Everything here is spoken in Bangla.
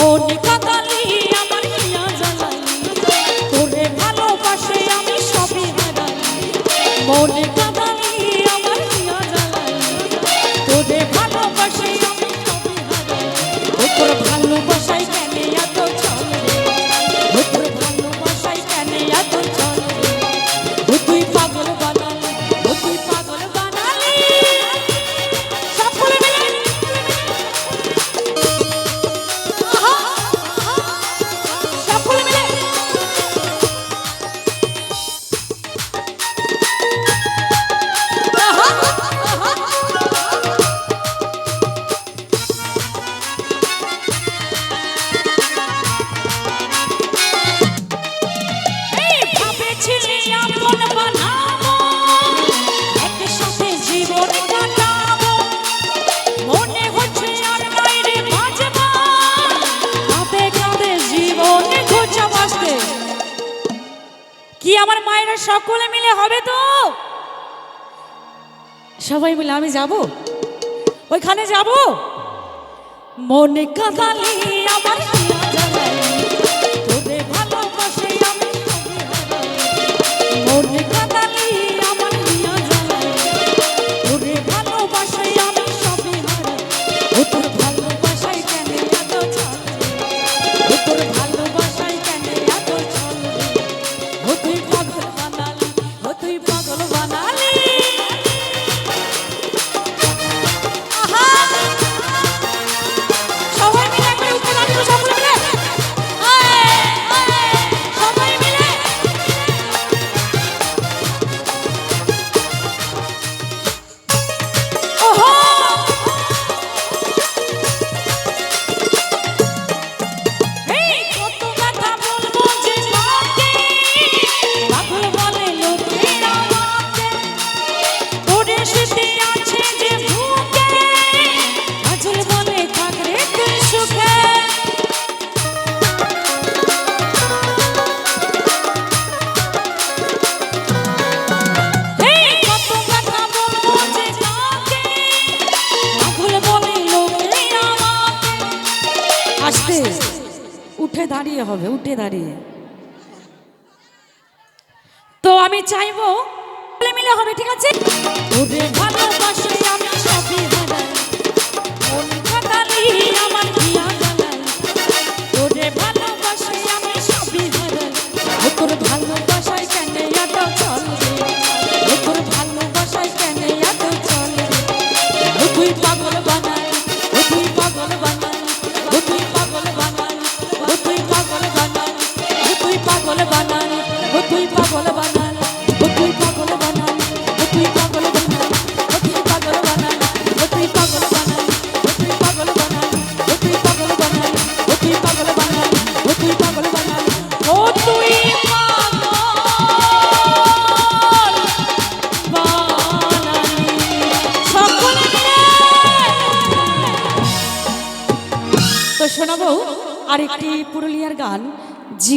কোন কথা কি আমার মায়েরা সকলে মিলে হবে তো? সবাই মিলে আমি যাব? ওইখানে যাব? মনে কাদালি আমার আসতে। উঠে দাঁড়িয়ে হবে উঠে দাঁড়িয়ে। তো আমি চাইব মিলে হবে ঠিক আছে? ভালোবাসে শোনাবো আরেকটি পুরুলিয়ার গান জি